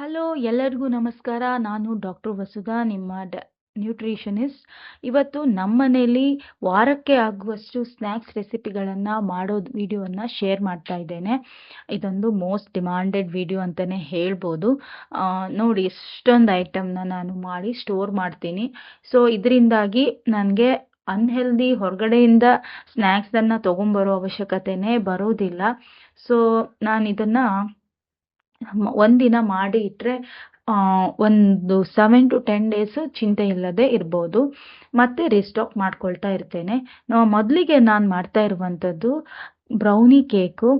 Hello ಎಲ್ಲರಿಗೂ ನಮಸ್ಕಾರ. ನಾನು ಡಾಕ್ಟರ್ ವಸುಧಾ, ನಿಮ್ಮ ಡ ನ್ಯೂಟ್ರಿಷನಿಸ್ಟ್ ಇವತ್ತು ನಮ್ಮ ಮನೇಲಿ ವಾರಕ್ಕೆ ಆಗುವಷ್ಟು ಸ್ನ್ಯಾಕ್ಸ್ ರೆಸಿಪಿಗಳನ್ನು ಮಾಡೋ ವಿಡಿಯೋವನ್ನು ಶೇರ್ ಮಾಡ್ತಾ ಇದ್ದೇನೆ. ಇದೊಂದು ಮೋಸ್ಟ್ ಡಿಮಾಂಡೆಡ್ ವಿಡಿಯೋ ಅಂತಲೇ ಹೇಳ್ಬೋದು. ನೋಡಿ ಇಷ್ಟೊಂದು ಐಟಮ್ನ ನಾನು ಮಾಡಿ ಸ್ಟೋರ್ ಮಾಡ್ತೀನಿ. ಸೊ ಇದರಿಂದಾಗಿ ನನಗೆ ಅನ್ಹೆಲ್ದಿ ಹೊರಗಡೆಯಿಂದ ಸ್ನ್ಯಾಕ್ಸನ್ನು ತೊಗೊಂಬರೋ ಅವಶ್ಯಕತೆನೇ ಬರೋದಿಲ್ಲ. ಸೊ ನಾನು ಇದನ್ನು ಒಂದಿನ ಮಾಡಿ ಇಟ್ಟರೆ ಒಂದು ಸೆವೆನ್ ಟು ಟೆನ್ ಡೇಸ್ ಚಿಂತೆ ಇಲ್ಲದೆ ಇರ್ಬೋದು. ಮತ್ತೆ ರೀಸ್ಟಾಕ್ ಮಾಡ್ಕೊಳ್ತಾ ಇರ್ತೇನೆ. ಮೊದಲಿಗೆ ನಾನು ಮಾಡ್ತಾ ಇರುವಂಥದ್ದು ಬ್ರೌನಿ ಕೇಕು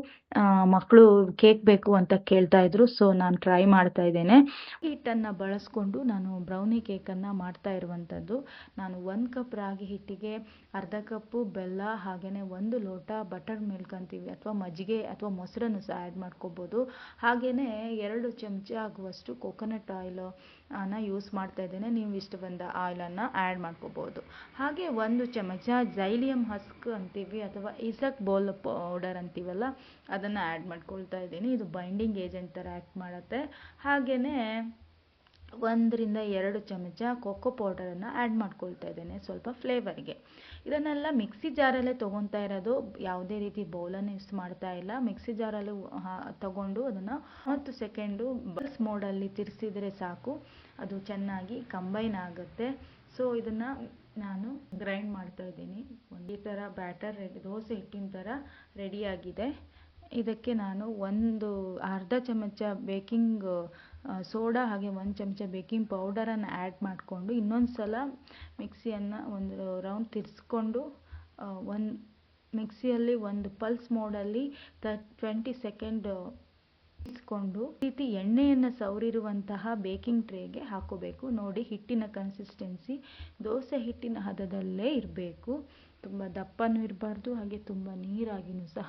ಮಕ್ಕಳು ಕೇಕ್ ಬೇಕು ಅಂತ ಕೇಳ್ತಾ ಇದ್ರು ಸೊ ನಾನು ಟ್ರೈ ಮಾಡ್ತಾ ಇದ್ದೇನೆ. ಹಿಟ್ಟನ್ನು ಬಳಸ್ಕೊಂಡು ನಾನು ಬ್ರೌನಿ ಕೇಕನ್ನು ಮಾಡ್ತಾ ಇರುವಂಥದ್ದು ನಾನು ಒಂದು ಕಪ್ ರಾಗಿ ಹಿಟ್ಟಿಗೆ ಅರ್ಧ ಕಪ್ಪು ಬೆಲ್ಲ ಹಾಗೆಯೇ ಒಂದು ಲೋಟ ಬಟರ್ ಮಿಲ್ಕ್ ಅಂತೀವಿ, ಅಥವಾ ಮಜ್ಜಿಗೆ ಅಥವಾ ಮೊಸರನ್ನು ಸಹ ಆ್ಯಡ್ ಮಾಡ್ಕೋಬೋದು. ಹಾಗೆಯೇ ಎರಡು ಚಮಚ ಆಗುವಷ್ಟು ಕೋಕೋನಟ್ ಆಯಿಲ್ ಅನ್ನ ಯೂಸ್ ಮಾಡ್ತಾ ಇದ್ದೇನೆ. ನೀವು ಇಷ್ಟ ಬಂದ ಆಯಿಲನ್ನು ಆ್ಯಡ್ ಮಾಡ್ಕೋಬೋದು. ಹಾಗೆ ಒಂದು ಚಮಚ ಜೈಲಿಯಂ ಹಸ್ಕ್ ಅಂತೀವಿ, ಅಥವಾ ಇಸಕ್ ಬೋಲ್ ಪೌಡರ್ ಅಂತೀವಲ್ಲ ಅದನ್ನು ಆ್ಯಡ್ ಮಾಡ್ಕೊಳ್ತಾ ಇದ್ದೀನಿ. ಇದು ಬೈಂಡಿಂಗ್ ಏಜೆಂಟ್ ಥರ ಆ್ಯಕ್ಟ್ ಮಾಡುತ್ತೆ. ಹಾಗೆಯೇ ಒಂದರಿಂದ ಎರಡು ಚಮಚ ಕೊಕ್ಕೋ ಪೌಡರನ್ನು ಆ್ಯಡ್ ಮಾಡ್ಕೊಳ್ತಾ ಇದ್ದೇನೆ ಸ್ವಲ್ಪ ಫ್ಲೇವರ್ಗೆ ಇದನ್ನೆಲ್ಲ ಮಿಕ್ಸಿ ಜಾರಲ್ಲೇ ತೊಗೊತಾ ಇರೋದು. ಯಾವುದೇ ರೀತಿ ಬೌಲನ್ನು ಯೂಸ್ ಮಾಡ್ತಾ ಇಲ್ಲ. ಮಿಕ್ಸಿ ಜಾರಲ್ಲೂ ತಗೊಂಡು ಅದನ್ನು ಹತ್ತು ಸೆಕೆಂಡು ಬಲ್ಸ್ ಮೋಡಲ್ಲಿ ತಿರ್ಸಿದ್ರೆ ಸಾಕು. ಅದು ಚೆನ್ನಾಗಿ ಕಂಬೈನ್ ಆಗುತ್ತೆ. ಸೊ ಇದನ್ನು ನಾನು ಗ್ರೈಂಡ್ ಮಾಡ್ತಾ ಇದ್ದೀನಿ. ಈ ಥರ ಬ್ಯಾಟರ್ ರೆಡಿ ದೋಸೆ ಹಿಟ್ಟಿನ ಥರ ರೆಡಿಯಾಗಿದೆ ಇದಕ್ಕೆ ನಾನು ಒಂದು ಅರ್ಧ ಚಮಚ ಬೇಕಿಂಗ್ ಸೋಡಾ ಹಾಗೆ ಒಂದು ಚಮಚ ಬೇಕಿಂಗ್ ಪೌಡರನ್ನು ಆ್ಯಡ್ ಮಾಡಿಕೊಂಡು ಇನ್ನೊಂದು ಸಲ ಮಿಕ್ಸಿಯನ್ನು ಒಂದು ರೌಂಡ್ ತಿರ್ಸ್ಕೊಂಡು ಒಂದು ಮಿಕ್ಸಿಯಲ್ಲಿ ಒಂದು ಪಲ್ಸ್ ಮೋಡಲ್ಲಿ ತ ಟ್ವೆಂಟಿ ಸೆಕೆಂಡ್ ಇಸ್ಕೊಂಡು ರೀತಿ ಎಣ್ಣೆಯನ್ನು ಸವರಿರುವಂತಹ ಬೇಕಿಂಗ್ ಟ್ರೇಗೆ ಹಾಕೋಬೇಕು. ನೋಡಿ ಹಿಟ್ಟಿನ ಕನ್ಸಿಸ್ಟೆನ್ಸಿ ದೋಸೆ ಹಿಟ್ಟಿನ ಹದದಲ್ಲೇ ಇರಬೇಕು. ತುಂಬ ದಪ್ಪನೂ ಇರಬಾರ್ದು, ಹಾಗೆ ತುಂಬ ನೀರಾಗಿನೂ ಸಹ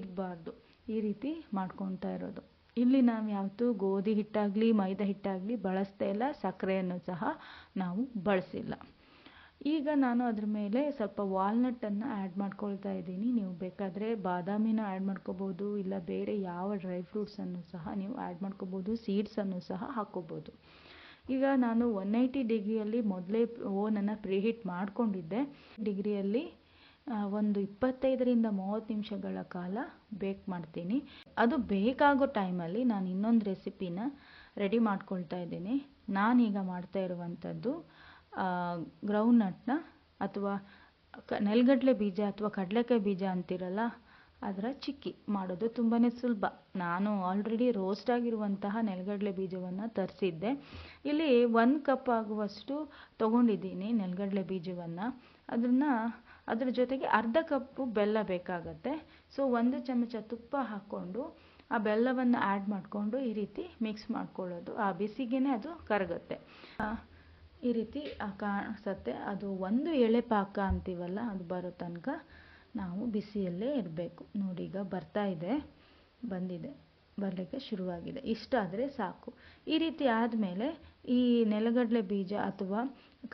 ಇರಬಾರ್ದು. ಈ ರೀತಿ ಮಾಡ್ಕೊತಾ ಇರೋದು. ಇಲ್ಲಿ ನಾವು ಯಾವತ್ತೂ ಗೋಧಿ ಹಿಟ್ಟಾಗಲಿ, ಮೈದಾ ಹಿಟ್ಟಾಗಲಿ ಬಳಸ್ತಾ ಇಲ್ಲ ಸಕ್ಕರೆಯನ್ನು ಸಹ ನಾವು ಬಳಸಿಲ್ಲ. ಈಗ ನಾನು ಅದ್ರ ಮೇಲೆ ಸ್ವಲ್ಪ ವಾಲ್ನಟ್ಟನ್ನು ಆ್ಯಡ್ ಮಾಡ್ಕೊಳ್ತಾ ಇದ್ದೀನಿ. ನೀವು ಬೇಕಾದರೆ ಬಾದಾಮಿನ ಆ್ಯಡ್ ಮಾಡ್ಕೋಬೋದು, ಇಲ್ಲ ಬೇರೆ ಯಾವ ಡ್ರೈ ಫ್ರೂಟ್ಸನ್ನು ಸಹ ನೀವು ಆ್ಯಡ್ ಮಾಡ್ಕೋಬೋದು ಸೀಡ್ಸನ್ನು ಸಹ ಹಾಕ್ಕೋಬೋದು ಈಗ ನಾನು ಒನ್ ಏಯ್ಟಿ ಡಿಗ್ರಿಯಲ್ಲಿ ಮೊದಲೇ ಓನನ್ನು ಪ್ರೀಹೀಟ್ ಮಾಡಿಕೊಂಡಿದ್ದೆ. ಡಿಗ್ರಿಯಲ್ಲಿ ಒಂದು ಇಪ್ಪತ್ತೈದರಿಂದ ಮೂವತ್ತು ನಿಮಿಷಗಳ ಕಾಲ ಬೇಕ್ ಮಾಡ್ತೀನಿ. ಅದು ಬೇಕಾಗೋ ಟೈಮಲ್ಲಿ ನಾನು ಇನ್ನೊಂದು ರೆಸಿಪಿನ ರೆಡಿ ಮಾಡ್ಕೊಳ್ತಾ ಇದ್ದೀನಿ. ನಾನೀಗ ಮಾಡ್ತಾ ಇರುವಂಥದ್ದು ಗ್ರೌಂಡ್ನಟ್ನ ಅಥವಾ ಕ, ನೆಲಗಡಲೆ ಬೀಜ ಅಥವಾ ಕಡಲೆಕಾಯಿ ಬೀಜ ಅಂತಿರಲ್ಲ, ಅದರ ಚಿಕ್ಕಿ ಮಾಡೋದು ತುಂಬಾ ಸುಲಭ. ನಾನು ಆಲ್ರೆಡಿ ರೋಸ್ಟ್ ಆಗಿರುವಂತಹ ನೆಲಗಡಲೆ ಬೀಜವನ್ನು ತರಿಸಿದ್ದೆ. ಇಲ್ಲಿ ಒಂದು ಕಪ್ ಆಗುವಷ್ಟು ತೊಗೊಂಡಿದ್ದೀನಿ ನೆಲಗಡಲೆ ಬೀಜವನ್ನು. ಅದನ್ನು ಅದ್ರ ಜೊತೆಗೆ ಅರ್ಧ ಕಪ್ಪು ಬೆಲ್ಲ ಬೇಕಾಗುತ್ತೆ. ಸೊ ಒಂದು ಚಮಚ ತುಪ್ಪ ಹಾಕ್ಕೊಂಡು ಆ ಬೆಲ್ಲವನ್ನು ಆ್ಯಡ್ ಮಾಡಿಕೊಂಡು ಈ ರೀತಿ ಮಿಕ್ಸ್ ಮಾಡ್ಕೊಳ್ಳೋದು. ಆ ಬಿಸಿಗೇನೆ ಅದು ಕರಗುತ್ತೆ. ಈ ರೀತಿ ಕಾಣಿಸುತ್ತೆ. ಅದು ಒಂದು ಎಳೆ ಪಾಕ ಅಂತೀವಲ್ಲ, ಅದು ಬರೋ ತನಕ ನಾವು ಬಿಸಿಯಲ್ಲೇ ಇರಬೇಕು. ನೋಡಿ, ಈಗ ಬರ್ತಾ ಇದೆ, ಬಂದಿದೆ, ಬರಲಿಕ್ಕೆ ಶುರುವಾಗಿದೆ. ಇಷ್ಟಾದರೆ ಸಾಕು. ಈ ರೀತಿ ಆದಮೇಲೆ ಈ ನೆಲಗಡಲೆ ಬೀಜ ಅಥವಾ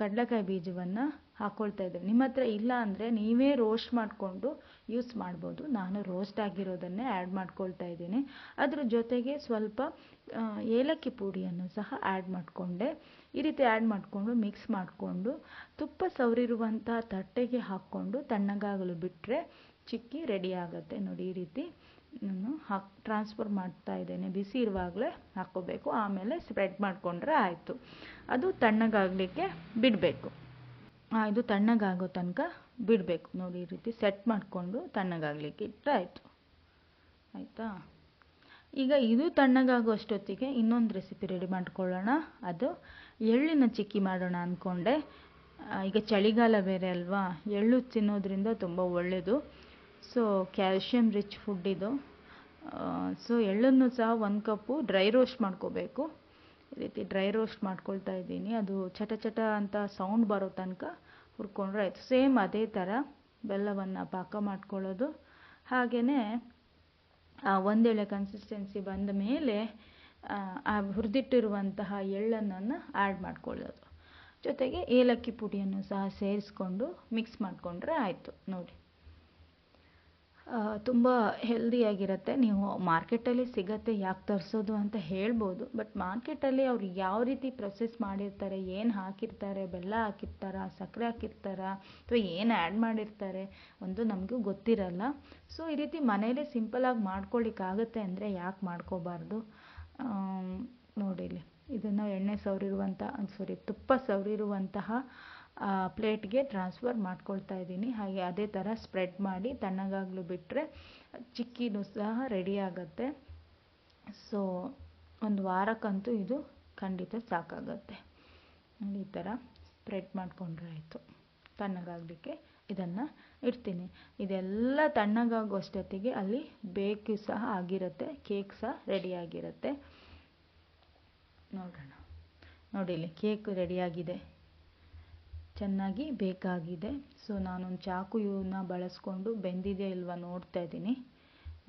ಕಡಲೆಕಾಯಿ ಬೀಜವನ್ನು ಹಾಕ್ಕೊಳ್ತಾ ಇದ್ದೇವೆ. ನಿಮ್ಮ ಹತ್ರ ಇಲ್ಲ ಅಂದರೆ ನೀವೇ ರೋಸ್ಟ್ ಮಾಡಿಕೊಂಡು ಯೂಸ್ ಮಾಡ್ಬೋದು. ನಾನು ರೋಸ್ಟ್ ಆಗಿರೋದನ್ನೇ ಆ್ಯಡ್ ಮಾಡ್ಕೊಳ್ತಾ ಇದ್ದೀನಿ. ಅದ್ರ ಜೊತೆಗೆ ಸ್ವಲ್ಪ ಏಲಕ್ಕಿ ಪುಡಿಯನ್ನು ಸಹ ಆ್ಯಡ್ ಮಾಡಿಕೊಂಡೆ. ಈ ರೀತಿ ಆ್ಯಡ್ ಮಾಡಿಕೊಂಡು ಮಿಕ್ಸ್ ಮಾಡಿಕೊಂಡು ತುಪ್ಪ ಸವರಿರುವಂಥ ತಟ್ಟೆಗೆ ಹಾಕ್ಕೊಂಡು ತಣ್ಣಗಾಗಲು ಬಿಟ್ಟರೆ ಚಿಕ್ಕಿ ರೆಡಿ ಆಗುತ್ತೆ. ನೋಡಿ ಈ ರೀತಿ ನಾನು ಹಾಕ್ ಟ್ರಾನ್ಸ್ಫರ್ ಮಾಡ್ತಾ ಇದ್ದೇನೆ. ಬಿಸಿ ಇರುವಾಗಲೇ ಹಾಕ್ಕೋಬೇಕು. ಆಮೇಲೆ ಸ್ಪ್ರೆಡ್ ಮಾಡಿಕೊಂಡ್ರೆ ಆಯಿತು. ಅದು ತಣ್ಣಗಾಗಲಿಕ್ಕೆ ಬಿಡಬೇಕು. ಇದು ತಣ್ಣಗಾಗೋ ತನಕ ಬಿಡಬೇಕು. ನೋಡಿ, ಈ ರೀತಿ ಸೆಟ್ ಮಾಡಿಕೊಂಡು ತಣ್ಣಗಾಗಲಿಕ್ಕೆ ಇಟ್ಟರೆ ಆಯಿತು. ಆಯಿತಾ? ಈಗ ಇದು ತಣ್ಣಗಾಗೋ ಅಷ್ಟೊತ್ತಿಗೆ ಇನ್ನೊಂದು ರೆಸಿಪಿ ರೆಡಿ ಮಾಡ್ಕೊಳ್ಳೋಣ. ಅದು ಎಳ್ಳಿನ ಚಿಕ್ಕಿ ಮಾಡೋಣ ಅಂದ್ಕೊಂಡೆ ಈಗ ಚಳಿಗಾಲ ಬೇರೆ ಅಲ್ವಾ? ಎಳ್ಳು ತಿನ್ನೋದ್ರಿಂದ ತುಂಬ ಒಳ್ಳೆಯದು ಸೊ ಕ್ಯಾಲ್ಶಿಯಂ ರಿಚ್ ಫುಡ್ ಇದು. ಸೊ ಎಳ್ಳನ್ನು ಸಹ ಒಂದು ಕಪ್ಪು ಡ್ರೈ ರೋಸ್ಟ್ ಮಾಡ್ಕೋಬೇಕು. ಈ ರೀತಿ ಡ್ರೈ ರೋಸ್ಟ್ ಮಾಡ್ಕೊಳ್ತಾ ಇದ್ದೀನಿ. ಅದು ಚಟ ಚಟ ಅಂತ ಸೌಂಡ್ ಬರೋ ತನಕ ಹುರ್ಕೊಂಡ್ರೆ ಆಯಿತು. ಸೇಮ್ ಅದೇ ಥರ ಬೆಲ್ಲವನ್ನು ಪಾಕ ಮಾಡ್ಕೊಳ್ಳೋದು. ಹಾಗೆಯೇ ಒಂದೇಳೆ ಕನ್ಸಿಸ್ಟೆನ್ಸಿ ಬಂದ ಮೇಲೆ, ಆ ಹುರಿದಿಟ್ಟಿರುವಂತಹ ಎಳ್ಳನ್ನು ಆ್ಯಡ್ ಮಾಡ್ಕೊಳ್ಳೋದು. ಜೊತೆಗೆ ಏಲಕ್ಕಿ ಪುಡಿಯನ್ನು ಸಹ ಸೇರಿಸ್ಕೊಂಡು ಮಿಕ್ಸ್ ಮಾಡಿಕೊಂಡ್ರೆ ಆಯಿತು. ನೋಡಿ. ತುಂಬ ಹೆಲ್ದಿಯಾಗಿರುತ್ತೆ ನೀವು ಮಾರ್ಕೆಟಲ್ಲಿ ಸಿಗುತ್ತೆ, ಯಾಕೆ ತರಿಸೋದು ಅಂತ ಹೇಳ್ಬೋದು. ಬಟ್ ಮಾರ್ಕೆಟಲ್ಲಿ ಅವ್ರು ಯಾವ ರೀತಿ ಪ್ರೊಸೆಸ್ ಮಾಡಿರ್ತಾರೆ, ಏನು ಹಾಕಿರ್ತಾರೆ, ಬೆಲ್ಲ ಹಾಕಿರ್ತಾರಾ, ಸಕ್ಕರೆ ಹಾಕಿರ್ತಾರಾ, ಅಥವಾ ಏನು ಆ್ಯಡ್ ಮಾಡಿರ್ತಾರೆ ಒಂದು ನಮಗೂ ಗೊತ್ತಿರಲ್ಲ. ಸೊ ಈ ರೀತಿ ಮನೇಲೆ ಸಿಂಪಲಾಗಿ ಮಾಡ್ಕೊಳ್ಳಿಕ್ಕಾಗತ್ತೆ ಅಂದರೆ ಯಾಕೆ ಮಾಡ್ಕೋಬಾರ್ದು? ನೋಡಿಲ್ಲಿ. ಇದನ್ನು ಎಣ್ಣೆ ಸವರಿರುವಂಥ ಸಾರಿ ತುಪ್ಪ ಸವರಿರುವಂತಹ ಪ್ಲೇಟ್ಗೆ ಟ್ರಾನ್ಸ್ಫರ್ ಮಾಡ್ಕೊಳ್ತಾ ಇದ್ದೀನಿ. ಹಾಗೆ ಅದೇ ಥರ ಸ್ಪ್ರೆಡ್ ಮಾಡಿ ತಣ್ಣಗಾಗಲು ಬಿಟ್ಟರೆ ಚಿಕ್ಕಿನೂ ಸಹ ರೆಡಿ ಆಗುತ್ತೆ. ಸೊ, ಒಂದು ವಾರಕ್ಕಂತೂ ಇದು ಖಂಡಿತ ಸಾಕಾಗತ್ತೆ. ಈ ಥರ ಸ್ಪ್ರೆಡ್ ಮಾಡಿಕೊಂಡ್ರೆ ಆಯಿತು. ತಣ್ಣಗಾಗಲಿಕ್ಕೆ ಇದನ್ನು ಇಡ್ತೀನಿ. ಇದೆಲ್ಲ ತಣ್ಣಗಾಗುವಷ್ಟೊತ್ತಿಗೆ ಅಲ್ಲಿ ಬೇಕು ಸಹ ಆಗಿರುತ್ತೆ, ಕೇಕ್ ಸಹ ರೆಡಿಯಾಗಿರುತ್ತೆ ನೋಡೋಣ. ನೋಡಿ ಇಲ್ಲಿ ಕೇಕ್ ರೆಡಿಯಾಗಿದೆ ಚೆನ್ನಾಗಿ ಬೇಕಾಗಿದೆ. ಸೊ ನಾನೊಂದು ಚಾಕು ಇವನ್ನ ಬಳಸ್ಕೊಂಡು ಬೆಂದಿದೆ ಇಲ್ವಾ ನೋಡ್ತಾ ಇದ್ದೀನಿ.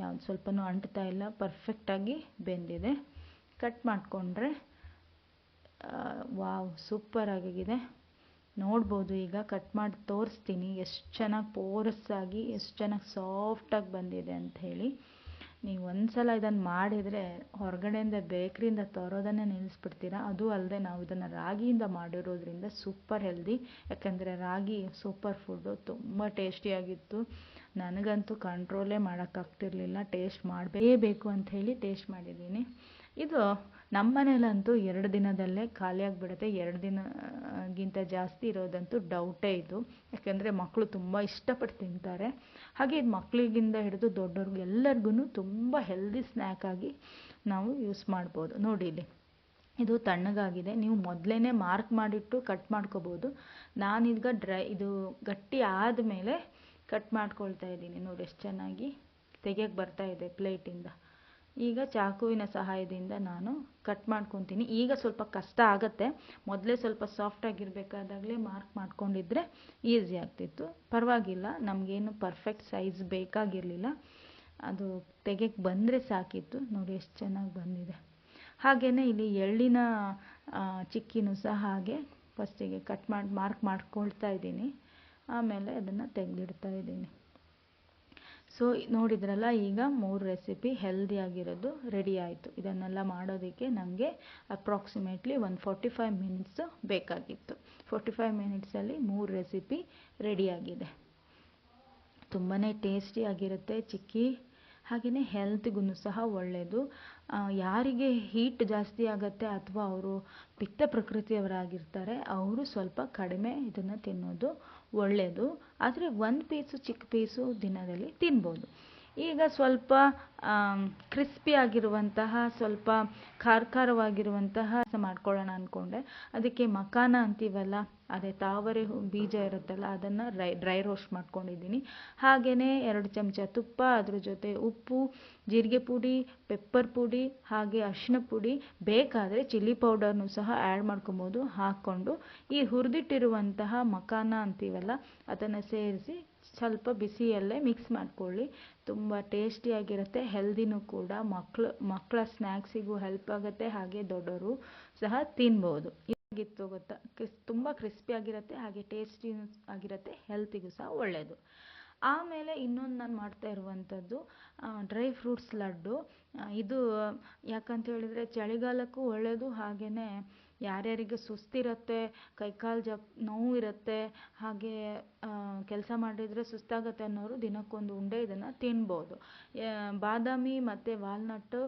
ಯಾವ್ದು ಸ್ವಲ್ಪನೂ ಅಂಟ್ತಾ ಇಲ್ಲ ಪರ್ಫೆಕ್ಟಾಗಿ ಬೆಂದಿದೆ. ಕಟ್ ಮಾಡಿಕೊಂಡ್ರೆ ವಾವ್ ಸೂಪರ್ ಆಗಿದೆ. ನೋಡ್ಬೋದು ಈಗ ಕಟ್ ಮಾಡಿ ತೋರಿಸ್ತೀನಿ. ಎಷ್ಟು ಚೆನ್ನಾಗಿ ಪೋರಸ್ ಆಗಿ, ಎಷ್ಟು ಚೆನ್ನಾಗಿ ಸಾಫ್ಟಾಗಿ ಬಂದಿದೆ ಅಂತ ಹೇಳಿ. ನೀವು ಒಂದು ಸಲ ಇದನ್ನು ಮಾಡಿದರೆ ಹೊರಗಡೆಯಿಂದ ಬೇಕ್ರಿಯಿಂದ ತರೋದನ್ನೇ ನಿಲ್ಲಿಸ್ಬಿಡ್ತೀರ ಅದು ಅಲ್ಲದೆ ನಾವು ಇದನ್ನು ರಾಗಿಯಿಂದ ಮಾಡಿರೋದ್ರಿಂದ ಸೂಪರ್ ಹೆಲ್ದಿ ಯಾಕೆಂದರೆ ರಾಗಿ ಸೂಪರ್ ಫುಡ್ಡು ತುಂಬ ಟೇಸ್ಟಿಯಾಗಿತ್ತು ನನಗಂತೂ ಕಂಟ್ರೋಲೇ ಮಾಡೋಕ್ಕಾಗ್ತಿರ್ಲಿಲ್ಲ ಟೇಸ್ಟ್ ಮಾಡಬೇಕು ಅಂತ ಹೇಳಿ ಟೇಸ್ಟ್ ಮಾಡಿದ್ದೀನಿ. ಇದು ನಮ್ಮ ಮನೇಲಂತೂ ಎರಡು ದಿನದಲ್ಲೇ ಖಾಲಿಯಾಗಿಬಿಡುತ್ತೆ ಎರಡು ದಿನಗಿಂತ ಜಾಸ್ತಿ ಇರೋದಂತೂ ಡೌಟೇ ಇದು. ಯಾಕೆಂದರೆ ಮಕ್ಕಳು ತುಂಬ ಇಷ್ಟಪಟ್ಟು ತಿಂತಾರೆ. ಹಾಗೆ ಇದು ಮಕ್ಕಳಿಗಿಂತ ಹಿಡಿದು ದೊಡ್ಡವ್ರಿಗೆ ಎಲ್ಲರಿಗೂ ತುಂಬ ಹೆಲ್ದಿ ಸ್ನ್ಯಾಕ್ ಆಗಿ ನಾವು ಯೂಸ್ ಮಾಡ್ಬೋದು. ನೋಡಿ ಇಲ್ಲಿ. ಇದು ತಣ್ಣಗಾಗಿದೆ. ನೀವು ಮೊದಲೇ ಮಾರ್ಕ್ ಮಾಡಿಟ್ಟು ಕಟ್ ಮಾಡ್ಕೋಬೋದು. ನಾನೀಗ ಡ್ರೈ ಇದು ಗಟ್ಟಿ ಆದಮೇಲೆ ಕಟ್ ಮಾಡ್ಕೊಳ್ತಾ ಇದ್ದೀನಿ. ನೋಡಿ, ಎಷ್ಟು ಚೆನ್ನಾಗಿ ತೆಗೆಯಕ್ಕೆ ಬರ್ತಾ ಇದೆ ಪ್ಲೇಟಿಂದ ಈಗ ಚಾಕುವಿನ ಸಹಾಯದಿಂದ ನಾನು ಕಟ್ ಮಾಡ್ಕೊತೀನಿ. ಈಗ ಸ್ವಲ್ಪ ಕಷ್ಟ ಆಗುತ್ತೆ. ಮೊದಲೇ ಸ್ವಲ್ಪ ಸಾಫ್ಟಾಗಿರಬೇಕಾದಾಗಲೇ ಮಾರ್ಕ್ ಮಾಡ್ಕೊಂಡಿದ್ರೆ ಈಸಿ ಆಗ್ತಿತ್ತು. ಪರವಾಗಿಲ್ಲ, ನಮಗೇನು ಪರ್ಫೆಕ್ಟ್ ಸೈಜ್ ಬೇಕಾಗಿರಲಿಲ್ಲ. ಅದು ತೆಗೆಯಕ್ಕೆ ಬಂದರೆ ಸಾಕಿತ್ತು. ನೋಡಿ ಎಷ್ಟು ಚೆನ್ನಾಗಿ ಬಂದಿದೆ. ಹಾಗೆಯೇ ಇಲ್ಲಿ ಎಳ್ಳಿನ ಚಿಕ್ಕಿನೂ ಸಹ ಹಾಗೆ ಫಸ್ಟಿಗೆ ಕಟ್ ಮಾಡಿ ಮಾರ್ಕ್ ಮಾಡ್ಕೊಳ್ತಾ ಇದ್ದೀನಿ. ಆಮೇಲೆ ಅದನ್ನು ತೆಗೆದಿಡ್ತಾ ಇದ್ದೀನಿ. ಸೊ ನೋಡಿದ್ರಲ್ಲ, ಈಗ ಮೂರು ರೆಸಿಪಿ ಹೆಲ್ದಿಯಾಗಿರೋದು ರೆಡಿ ಆಯಿತು. ಇದನ್ನೆಲ್ಲ ಮಾಡೋದಕ್ಕೆ ನನಗೆ ಅಪ್ರಾಕ್ಸಿಮೇಟ್ಲಿ ಒಂದು ಫೋರ್ಟಿ ಫೈವ್ ಮಿನಿಟ್ಸು ಬೇಕಾಗಿತ್ತು. ಫೋರ್ಟಿ ಫೈವ್ ಮಿನಿಟ್ಸಲ್ಲಿ ಮೂರು ರೆಸಿಪಿ ರೆಡಿಯಾಗಿದೆ ತುಂಬಾ ಟೇಸ್ಟಿಯಾಗಿರುತ್ತೆ ಚಿಕ್ಕಿ ಹಾಗೆಯೇ ಹೆಲ್ತ್ಗೂ ಸಹ ಒಳ್ಳೆಯದು ಯಾರಿಗೆ ಹೀಟ್ ಜಾಸ್ತಿ ಆಗುತ್ತೆ ಅಥವಾ ಅವರು ಪಿತ್ತ ಪ್ರಕೃತಿಯವರಾಗಿರ್ತಾರೆ, ಅವರು ಸ್ವಲ್ಪ ಕಡಿಮೆ ಇದನ್ನು ತಿನ್ನೋದು ಒಳ್ಳೆಯದು ಆದರೆ ಒಂದು ಪೀಸು ಚಿಕ್ಕ ಪೀಸು ದಿನದಲ್ಲಿ ತಿನ್ಬೋದು. ಈಗ ಸ್ವಲ್ಪ ಕ್ರಿಸ್ಪಿ ಆಗಿರುವಂತಹ, ಸ್ವಲ್ಪ ಖಾರ ಖಾರವಾಗಿರುವಂತಹ ಮಾಡ್ಕೊಳ್ಳೋಣ ಅಂದ್ಕೊಂಡೆ ಅದಕ್ಕೆ ಮಕಾನ ಅಂತೀವಲ್ಲ, ಅದೇ ತಾವರೆ ಬೀಜ ಇರುತ್ತಲ್ಲ, ಅದನ್ನು ಡ್ರೈ ಡ್ರೈ ರೋಸ್ಟ್ ಮಾಡ್ಕೊಂಡಿದ್ದೀನಿ. ಹಾಗೆಯೇ ಎರಡು ಚಮಚ ತುಪ್ಪ, ಅದ್ರ ಜೊತೆ ಉಪ್ಪು, ಜೀರಿಗೆ ಪುಡಿ, ಪೆಪ್ಪರ್ ಪುಡಿ, ಹಾಗೆ ಅರಿಶಿನ ಪುಡಿ. ಬೇಕಾದರೆ ಚಿಲ್ಲಿ ಪೌಡರ್ನು ಸಹ ಆ್ಯಡ್ ಮಾಡ್ಕೊಬೋದು. ಹಾಕ್ಕೊಂಡು ಈ ಹುರಿದಿಟ್ಟಿರುವಂತಹ ಮಕಾನ ಅಂತೀವಲ್ಲ, ಅದನ್ನು ಸೇರಿಸಿ ಸ್ವಲ್ಪ ಬಿಸಿಯಲ್ಲೇ ಮಿಕ್ಸ್ ಮಾಡ್ಕೊಳ್ಳಿ. ತುಂಬ ಟೇಸ್ಟಿಯಾಗಿರುತ್ತೆ ಹೆಲ್ದಿನೂ ಕೂಡ. ಮಕ್ಕಳು ಮಕ್ಕಳ ಸ್ನ್ಯಾಕ್ಸಿಗೂ ಹೆಲ್ಪ್ ಆಗುತ್ತೆ. ಹಾಗೆ ದೊಡ್ಡವರು ಸಹ ತಿನ್ಬೋದು. ಹೇಗಿತ್ತು ಗೊತ್ತಾ? ಕ್ರಿಸ್, ತುಂಬ ಕ್ರಿಸ್ಪಿ ಆಗಿರುತ್ತೆ. ಹಾಗೆ ಟೇಸ್ಟಿ ಆಗಿರುತ್ತೆ. ಹೆಲ್ತಿಗೂ ಸಹ ಒಳ್ಳೆಯದು ಆಮೇಲೆ ಇನ್ನೊಂದು ನಾನು ಮಾಡ್ತಾ ಇರುವಂಥದ್ದು ಡ್ರೈ ಫ್ರೂಟ್ಸ್ ಲಡ್ಡು. ಇದು, ಯಾಕಂತ ಹೇಳಿದರೆ ಚಳಿಗಾಲಕ್ಕೂ ಒಳ್ಳೆಯದು ಹಾಗೆಯೇ ಯಾರ್ಯಾರಿಗೆ ಸುಸ್ತಿರುತ್ತೆ, ಕೈಕಾಲು ಜಪ್ ನೋವು ಇರುತ್ತೆ ಹಾಗೆ ಕೆಲಸ ಮಾಡಿದರೆ ಸುಸ್ತಾಗುತ್ತೆ ಅನ್ನೋರು ದಿನಕ್ಕೊಂದು ಉಂಡೆ ಇದನ್ನು ತಿನ್ಬೋದು. ಬಾದಾಮಿ ಮತ್ತು ವಾಲ್ನಟ್ಟು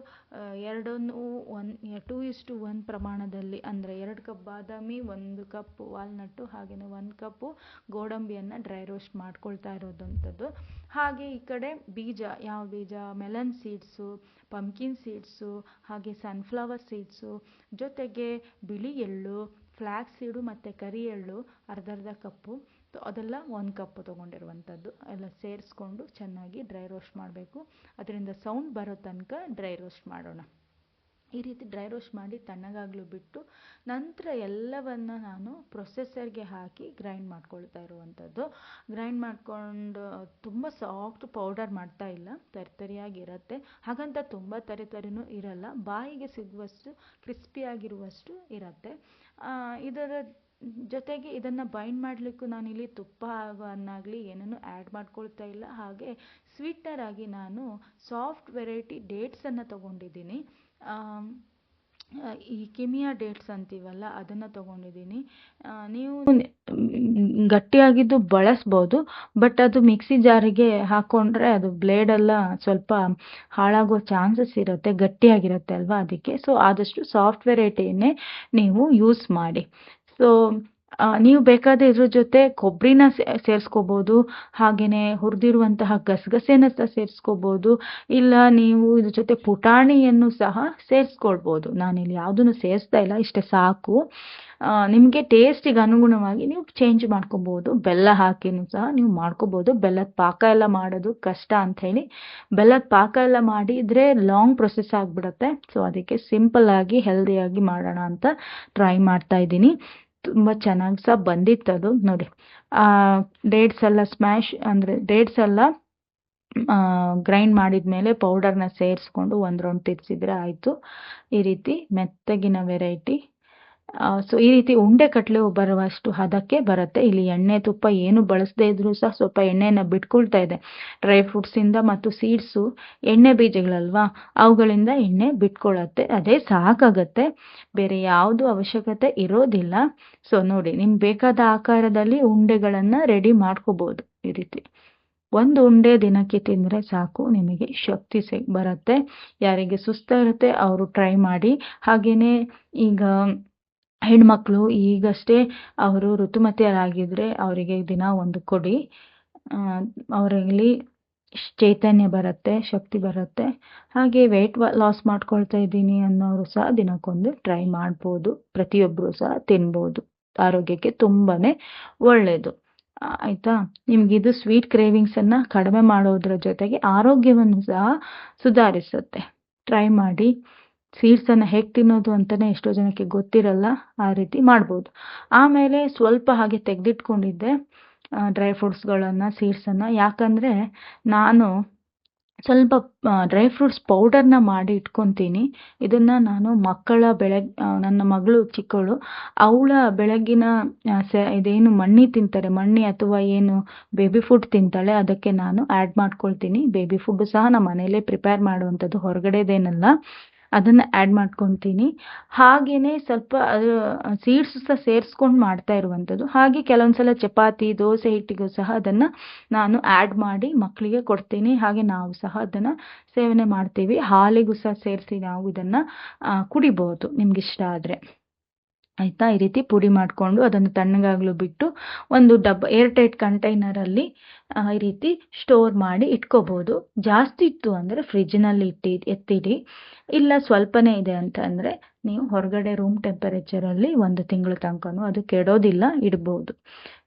ಎರಡನ್ನೂ ಒನ್ ಟೂ ಇಸ್ಟು ಒನ್ ಪ್ರಮಾಣದಲ್ಲಿ. ಅಂದರೆ ಎರಡು ಕಪ್ ಬಾದಾಮಿ, ಒಂದು ಕಪ್ ವಾಲ್ನಟ್ಟು ಹಾಗೆಯೇ ಒಂದು ಕಪ್ಪು ಗೋಡಂಬಿಯನ್ನು ಡ್ರೈ ರೋಸ್ಟ್ ಮಾಡ್ಕೊಳ್ತಾ ಇರೋದಂಥದ್ದು. ಹಾಗೆ ಈ ಕಡೆ ಬೀಜ, ಯಾವ ಬೀಜ? ಮೆಲನ್ ಸೀಡ್ಸು ಪಂಪ್ಕಿನ್ ಸೀಡ್ಸು, ಹಾಗೆ ಸನ್ಫ್ಲವರ್ ಸೀಡ್ಸು, ಜೊತೆಗೆ ಬಿಳಿ ಎಳ್ಳು ಫ್ಲ್ಯಾಕ್ಸ್ ಸೀಡು ಮತ್ತು ಕರಿ ಎಳ್ಳು ಅರ್ಧ ಅರ್ಧ ಕಪ್ಪು ಅದೆಲ್ಲ ಒಂದು ಕಪ್ಪು ತೊಗೊಂಡಿರುವಂಥದ್ದು ಎಲ್ಲ ಸೇರಿಸ್ಕೊಂಡು ಚೆನ್ನಾಗಿ ಡ್ರೈ ರೋಸ್ಟ್ ಮಾಡಬೇಕು. ಅದರಿಂದ ಸೌಂಡ್ ಬರೋ ತನಕ ಡ್ರೈ ರೋಸ್ಟ್ ಮಾಡೋಣ. ಈ ರೀತಿ ಡ್ರೈ ರೋಸ್ಟ್ ಮಾಡಿ ತಣ್ಣಗಾಗಲು ಬಿಟ್ಟು ನಂತರ ಎಲ್ಲವನ್ನ ನಾನು ಪ್ರೊಸೆಸರ್ಗೆ ಹಾಕಿ ಗ್ರೈಂಡ್ ಮಾಡ್ಕೊಳ್ತಾ ಇರುವಂಥದ್ದು ಗ್ರೈಂಡ್ ಮಾಡಿಕೊಂಡು ತುಂಬ ಸಾಫ್ಟ್ ಪೌಡರ್ ಮಾಡ್ತಾ ಇಲ್ಲ ತರಿತರಿಯಾಗಿರುತ್ತೆ ಹಾಗಂತ ತುಂಬ ತರಿ ತರಿನೂ ಇರಲ್ಲ, ಬಾಯಿಗೆ ಸಿಗುವಷ್ಟು ಕ್ರಿಸ್ಪಿಯಾಗಿರುವಷ್ಟು ಇರುತ್ತೆ. ಇದರ ಜೊತೆಗೆ ಇದನ್ನು ಬೈಂಡ್ ಮಾಡಲಿಕ್ಕೂ ನಾನಿಲ್ಲಿ ತುಪ್ಪ ಆಗಲಿ ಏನನ್ನು ಆ್ಯಡ್ ಮಾಡ್ಕೊಳ್ತಾ ಇಲ್ಲ. ಹಾಗೆ ಸ್ವೀಟ್ನರ್ ಆಗಿ ನಾನು ಸಾಫ್ಟ್ ವೆರೈಟಿ ಡೇಟ್ಸನ್ನು ತಗೊಂಡಿದ್ದೀನಿ. ಈ ಕಿಮಿಯಾ ಡೇಟ್ಸ್ ಅಂತೀವಲ್ಲ, ಅದನ್ನು ತಗೊಂಡಿದ್ದೀನಿ. ನೀವು ಗಟ್ಟಿಯಾಗಿದ್ದು ಬಳಸ್ಬೋದು, ಬಟ್ ಅದು ಮಿಕ್ಸಿ ಜಾರಿಗೆ ಹಾಕ್ಕೊಂಡ್ರೆ ಅದು ಬ್ಲೇಡೆಲ್ಲ ಸ್ವಲ್ಪ ಹಾಳಾಗೋ ಚಾನ್ಸಸ್ ಇರುತ್ತೆ, ಗಟ್ಟಿಯಾಗಿರುತ್ತೆ ಅಲ್ವಾ ಅದಕ್ಕೆ. ಸೊ ಆದಷ್ಟು ಸಾಫ್ಟ್ ವೆರೈಟಿಯನ್ನೇ ನೀವು ಯೂಸ್ ಮಾಡಿ. ಸೊ ನೀವು ಬೇಕಾದರೆ ಇದ್ರ ಜೊತೆ ಕೊಬ್ಬರಿನ ಸೇರಿಸ್ಕೋಬೋದು ಹಾಗೆಯೇ ಹುರಿದಿರುವಂತಹ ಗಸಗಸೆನ ಸಹ ಸೇರಿಸ್ಕೋಬೋದು, ಇಲ್ಲ ನೀವು ಇದ್ರ ಜೊತೆ ಪುಟಾಣಿಯನ್ನು ಸಹ ಸೇರಿಸ್ಕೊಳ್ಬೋದು. ನಾನಿಲ್ಲಿ ಯಾವುದನ್ನು ಸೇರಿಸ್ತಾ ಇಲ್ಲ, ಇಷ್ಟೇ ಸಾಕು. ನಿಮಗೆ ಟೇಸ್ಟಿಗೆ ಅನುಗುಣವಾಗಿ ನೀವು ಚೇಂಜ್ ಮಾಡ್ಕೋಬೋದು. ಬೆಲ್ಲ ಹಾಕಿನೂ ಸಹ ನೀವು ಮಾಡ್ಕೋಬೋದು. ಬೆಲ್ಲದ ಪಾಕ ಎಲ್ಲ ಮಾಡೋದು ಕಷ್ಟ ಅಂತ ಹೇಳಿ, ಬೆಲ್ಲದ ಪಾಕ ಎಲ್ಲ ಮಾಡಿದರೆ ಲಾಂಗ್ ಪ್ರೊಸೆಸ್ ಆಗಿಬಿಡುತ್ತೆ. ಸೊ ಅದಕ್ಕೆ ಸಿಂಪಲ್ಲಾಗಿ ಹೆಲ್ದಿಯಾಗಿ ಮಾಡೋಣ ಅಂತ ಟ್ರೈ ಮಾಡ್ತಾ ಇದ್ದೀನಿ. ತುಂಬ ಚೆನ್ನಾಗಿ ಸಹ ಬಂದಿತ್ತು ಅದು, ನೋಡಿ. ಡೇಟ್ಸ್ ಎಲ್ಲ ಸ್ಮ್ಯಾಶ್ ಅಂದರೆ ಡೇಟ್ಸ್ ಎಲ್ಲ ಗ್ರೈಂಡ್ ಮಾಡಿದ ಮೇಲೆ ಪೌಡರ್ನ ಸೇರಿಸ್ಕೊಂಡು ಒಂದು ರೌಂಡ್ ತಿರ್ಸಿದ್ರೆ ಆಯಿತು. ಈ ರೀತಿ ಮೆತ್ತಗಿನ ವೆರೈಟಿ ಸೊ ಈ ರೀತಿ ಉಂಡೆ ಕಟ್ಲೆ ಬರುವಷ್ಟು ಹದಕ್ಕೆ ಬರುತ್ತೆ. ಇಲ್ಲಿ ಎಣ್ಣೆ ತುಪ್ಪ ಏನು ಬಳಸದೇ ಇದ್ರೂ ಸಹ ಸ್ವಲ್ಪ ಎಣ್ಣೆಯನ್ನು ಬಿಟ್ಕೊಳ್ತಾ ಇದೆ. ಡ್ರೈ ಫ್ರೂಟ್ಸಿಂದ ಮತ್ತು ಸೀಡ್ಸು ಎಣ್ಣೆ ಬೀಜಗಳಲ್ವಾ? ಅವುಗಳಿಂದ ಎಣ್ಣೆ ಬಿಟ್ಕೊಳ್ಳುತ್ತೆ ಅದೇ ಸಾಕಾಗತ್ತೆ. ಬೇರೆ ಯಾವುದು ಅವಶ್ಯಕತೆ ಇರೋದಿಲ್ಲ. ಸೊ ನೋಡಿ, ನಿಮ್ಗೆ ಬೇಕಾದ ಆಕಾರದಲ್ಲಿ ಉಂಡೆಗಳನ್ನು ರೆಡಿ ಮಾಡ್ಕೋಬೋದು ಈ ರೀತಿ. ಒಂದು ಉಂಡೆ ದಿನಕ್ಕೆ ತಿಂದರೆ ಸಾಕು, ನಿಮಗೆ ಶಕ್ತಿ ಸಿ, ಬರುತ್ತೆ. ಯಾರಿಗೆ ಸುಸ್ತ ಇರುತ್ತೆ ಅವರು ಟ್ರೈ ಮಾಡಿ. ಹಾಗೆಯೇ ಈಗ ಹೆಣ್ಮಕ್ಳು ಈಗಷ್ಟೇ ಅವರು ಋತುಮತಿಯರಾಗಿದ್ದರೆ ಅವರಿಗೆ ದಿನ ಒಂದು ಕೊಡಿ. ಅವರಲ್ಲಿ ಚೈತನ್ಯ ಬರುತ್ತೆ, ಶಕ್ತಿ ಬರುತ್ತೆ. ಹಾಗೆ ವೆಯ್ಟ್ ಲಾಸ್ ಮಾಡ್ಕೊಳ್ತಾ ಇದ್ದೀನಿ ಅನ್ನೋರು ಸಹ ದಿನಕ್ಕೊಂದು ಟ್ರೈ ಮಾಡ್ಬೋದು. ಪ್ರತಿಯೊಬ್ಬರು ಸಹ ತಿನ್ಬೋದು. ಆರೋಗ್ಯಕ್ಕೆ ತುಂಬಾ ಒಳ್ಳೆಯದು ಆಯಿತಾ? ನಿಮಗಿದು ಸ್ವೀಟ್ ಕ್ರೇವಿಂಗ್ಸನ್ನು ಕಡಿಮೆ ಮಾಡೋದ್ರ ಜೊತೆಗೆ ಆರೋಗ್ಯವನ್ನು ಸಹ ಸುಧಾರಿಸುತ್ತೆ. ಟ್ರೈ ಮಾಡಿ. ಸೀಡ್ಸನ್ನು ಹೇಗೆ ತಿನ್ನೋದು ಅಂತಲೇ ಎಷ್ಟೋ ಜನಕ್ಕೆ ಗೊತ್ತಿರಲ್ಲ, ಆ ರೀತಿ ಮಾಡ್ಬೋದು. ಆಮೇಲೆ ಸ್ವಲ್ಪ ಹಾಗೆ ತೆಗೆದಿಟ್ಕೊಂಡಿದ್ದೆ ಡ್ರೈ ಫ್ರೂಟ್ಸ್ಗಳನ್ನು ಸೀಡ್ಸನ್ನು. ಯಾಕಂದರೆ ನಾನು ಸ್ವಲ್ಪ ಡ್ರೈ ಫ್ರೂಟ್ಸ್ ಪೌಡರ್ನ ಮಾಡಿ ಇಟ್ಕೊತೀನಿ. ಇದನ್ನು ನಾನು ಮಕ್ಕಳ ಬೆಳಗ್ಗೆ ನನ್ನ ಮಗಳು ಚಿಕ್ಕವಳು, ಅವಳ ಬೆಳಗ್ಗಿನ ಸ, ಇದೇನು ಮಣ್ಣಿ ತಿಂತಾರೆ, ಮಣ್ಣಿ ಅಥವಾ ಏನು ಬೇಬಿ ಫುಡ್ ತಿಂತಾಳೆ, ಅದಕ್ಕೆ ನಾನು ಆ್ಯಡ್ ಮಾಡ್ಕೊಳ್ತೀನಿ. ಬೇಬಿ ಫುಡ್ಡು ಸಹ ನಮ್ಮ ಮನೆಯಲ್ಲೇ ಪ್ರಿಪೇರ್ ಮಾಡುವಂಥದ್ದು, ಹೊರಗಡೆದೇನಲ್ಲ. ಅದನ್ನು ಆ್ಯಡ್ ಮಾಡ್ಕೊತೀನಿ. ಹಾಗೆಯೇ ಸ್ವಲ್ಪ, ಅದು ಸೀಡ್ಸ್ ಸಹ ಸೇರಿಸ್ಕೊಂಡು ಮಾಡ್ತಾ ಇರುವಂಥದ್ದು. ಹಾಗೆ ಕೆಲವೊಂದು ಸಲ ಚಪಾತಿ, ದೋಸೆ ಹಿಟ್ಟಿಗೂ ಸಹ ಅದನ್ನು ನಾನು ಆ್ಯಡ್ ಮಾಡಿ ಮಕ್ಕಳಿಗೆ ಕೊಡ್ತೀನಿ. ಹಾಗೆ ನಾವು ಸಹ ಅದನ್ನು ಸೇವನೆ ಮಾಡ್ತೀವಿ. ಹಾಲಿಗೂ ಸಹ ಸೇರಿಸಿ ನಾವು ಇದನ್ನು ಕುಡಿಬೋದು. ನಿಮ್ಗೆ ಇಷ್ಟ ಆದರೆ. ಆಯಿತಾ? ಈ ರೀತಿ ಪುಡಿ ಮಾಡಿಕೊಂಡು ಅದನ್ನು ತಣ್ಣಗಾಗಲು ಬಿಟ್ಟು ಒಂದು ಡಬ್ಬ ಏರ್ ಟೈಟ್ ಕಂಟೈನರಲ್ಲಿ ಈ ರೀತಿ ಸ್ಟೋರ್ ಮಾಡಿ ಇಟ್ಕೋಬೋದು. ಜಾಸ್ತಿ ಇತ್ತು ಅಂದರೆ ಫ್ರಿಜ್ನಲ್ಲಿ ಇಟ್ಟಿ ಎತ್ತಿಡಿ. ಇಲ್ಲ ಸ್ವಲ್ಪನೇ ಇದೆ ಅಂತ ಅಂದರೆ ನೀವು ಹೊರಗಡೆ ರೂಮ್ ಟೆಂಪರೇಚರಲ್ಲಿ ಒಂದು ತಿಂಗಳ ತನಕನೂ ಅದು ಕೆಡೋದಿಲ್ಲ, ಇಡ್ಬೋದು.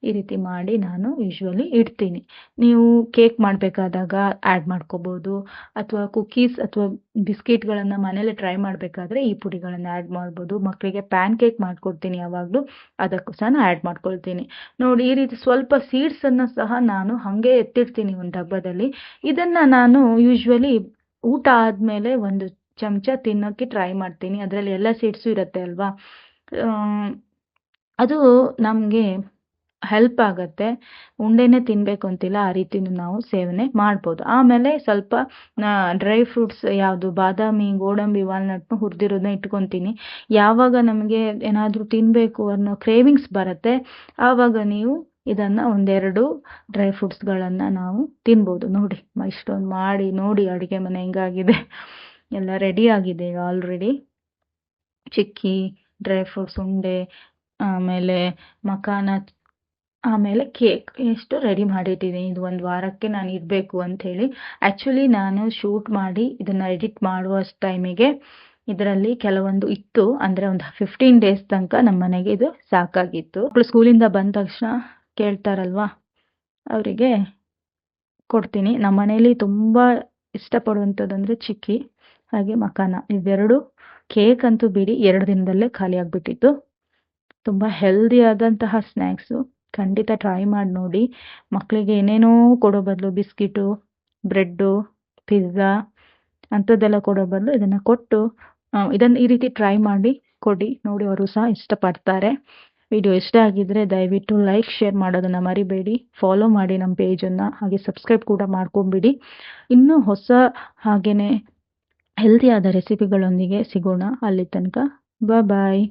ಈ ರೀತಿ ಮಾಡಿ ನಾನು ಯೂಶ್ವಲಿ ಇಡ್ತೀನಿ. ನೀವು ಕೇಕ್ ಮಾಡಬೇಕಾದಾಗ ಆ್ಯಡ್ ಮಾಡ್ಕೋಬೋದು, ಅಥವಾ ಕುಕೀಸ್ ಅಥವಾ ಬಿಸ್ಕಿಟ್ಗಳನ್ನು ಮನೇಲಿ ಟ್ರೈ ಮಾಡಬೇಕಾದ್ರೆ ಈ ಪುಡಿಗಳನ್ನು ಆ್ಯಡ್ ಮಾಡ್ಬೋದು. ಮಕ್ಕಳಿಗೆ ಪ್ಯಾನ್ ಕೇಕ್ ಮಾಡಿಕೊಡ್ತೀನಿ ಯಾವಾಗಲೂ, ಅದಕ್ಕೂ ಸಹ ಆ್ಯಡ್ ಮಾಡ್ಕೊಳ್ತೀನಿ. ನೋಡಿ, ಈ ರೀತಿ ಸ್ವಲ್ಪ ಸೀಡ್ಸನ್ನು ಸಹ ನಾನು ಹಾಗೆ ಎತ್ತಿಡ್ತೀನಿ ಒಂದು ಡಬ್ಬದಲ್ಲಿ. ಇದನ್ನು ನಾನು ಯೂಶ್ವಲಿ ಊಟ ಆದಮೇಲೆ ಒಂದು ಚಮಚ ತಿನ್ನೋಕ್ಕೆ ಟ್ರೈ ಮಾಡ್ತೀನಿ. ಅದರಲ್ಲಿ ಎಲ್ಲ ಸೀಡ್ಸು ಇರುತ್ತೆ ಅಲ್ವಾ? ಅದು ನಮಗೆ ಹೆಲ್ಪ್ ಆಗುತ್ತೆ. ಉಂಡೆನೇ ತಿನ್ನಬೇಕು ಅಂತಿಲ್ಲ, ಆ ರೀತಿನೂ ನಾವು ಸೇವನೆ ಮಾಡ್ಬೋದು. ಆಮೇಲೆ ಸ್ವಲ್ಪ ಡ್ರೈ ಫ್ರೂಟ್ಸ್ ಯಾವುದು, ಬಾದಾಮಿ, ಗೋಡಂಬಿ ವಾಲ್ನಟ್ನು ಹುರಿದಿರೋದನ್ನ ಇಟ್ಕೊತೀನಿ. ಯಾವಾಗ ನಮಗೆ ಏನಾದರೂ ತಿನ್ನಬೇಕು ಅನ್ನೋ ಕ್ರೇವಿಂಗ್ಸ್ ಬರುತ್ತೆ, ಆವಾಗ ನೀವು ಇದನ್ನು ಒಂದೆರಡು ಡ್ರೈ ಫ್ರೂಟ್ಸ್ಗಳನ್ನು ನಾವು ತಿನ್ಬೋದು. ನೋಡಿ ಇಷ್ಟೊಂದು ಮಾಡಿ, ನೋಡಿ ಅಡುಗೆ ಮನೆ ಹೆಂಗಾಗಿದೆ. ಎಲ್ಲ ರೆಡಿ ಆಗಿದೆ ಈಗ ಆಲ್ರೆಡಿ ಚಿಕ್ಕಿ ಡ್ರೈ ಫ್ರೂಟ್ಸ್ ಉಂಡೆ, ಆಮೇಲೆ ಮಖಾನ, ಆಮೇಲೆ ಕೇಕ್ ಎಷ್ಟು ರೆಡಿ ಮಾಡಿಟ್ಟಿದ್ದೀನಿ. ಇದು ಒಂದು ವಾರಕ್ಕೆ ನಾನು ಇರಬೇಕು ಅಂಥೇಳಿ ಆ್ಯಕ್ಚುಲಿ ನಾನು ಶೂಟ್ ಮಾಡಿ ಇದನ್ನು ಎಡಿಟ್ ಮಾಡುವಷ್ಟು ಟೈಮಿಗೆ ಇದರಲ್ಲಿ ಕೆಲವೊಂದು ಇತ್ತು. ಅಂದರೆ ಒಂದು ಫಿಫ್ಟೀನ್ ಡೇಸ್ ತನಕ ನಮ್ಮ ಮನೆಗೆ ಇದು ಸಾಕಾಗಿತ್ತು. ಮಕ್ಕಳು ಸ್ಕೂಲಿಂದ ಬಂದ ತಕ್ಷಣ ಕೇಳ್ತಾರಲ್ವಾ? ಅವರಿಗೆ ಕೊಡ್ತೀನಿ. ನಮ್ಮ ಮನೇಲಿ ತುಂಬ ಇಷ್ಟಪಡುವಂಥದ್ದು ಅಂದರೆ ಚಿಕ್ಕಿ. ಹಾಗೆ ಮಖಾನ. ಇವೆರಡು ಕೇಕ್ ಅಂತೂ ಬಿಡಿ ಎರಡು ದಿನದಲ್ಲೇ ಖಾಲಿ ಆಗಿಬಿಟ್ಟಿತ್ತು. ತುಂಬ ಹೆಲ್ದಿ ಆದಂತಹ ಸ್ನ್ಯಾಕ್ಸು ಖಂಡಿತ ಟ್ರೈ ಮಾಡಿ ನೋಡಿ. ಮಕ್ಕಳಿಗೆ ಏನೇನೋ ಕೊಡೋ ಬದಲು ಬಿಸ್ಕಿಟು ಬ್ರೆಡ್ಡು ಪಿಜ್ಜಾ ಅಂಥದ್ದೆಲ್ಲ ಕೊಡೋ ಬದಲು ಇದನ್ನು ಕೊಟ್ಟು ಇದನ್ನು ಈ ರೀತಿ ಟ್ರೈ ಮಾಡಿ ಕೊಡಿ. ನೋಡಿ ಅವರು ಸಹ ಇಷ್ಟಪಡ್ತಾರೆ. ವಿಡಿಯೋ ಇಷ್ಟ ಆಗಿದ್ದರೆ ದಯವಿಟ್ಟು ಲೈಕ್ ಶೇರ್ ಮಾಡೋದನ್ನು ಮರಿಬೇಡಿ. ಫಾಲೋ ಮಾಡಿ ನಮ್ಮ ಪೇಜನ್ನು ಹಾಗೆ ಸಬ್ಸ್ಕ್ರೈಬ್ ಕೂಡ ಮಾಡ್ಕೊಂಬಿಡಿ. ಇನ್ನೂ ಹೊಸ ಹಾಗೆಯೇ ಹೆಲ್ದಿಯಾದ ರೆಸಿಪಿಗಳೊಂದಿಗೆ ಸಿಗೋಣ. ಅಲ್ಲಿ ತನಕ ಬಾಯ್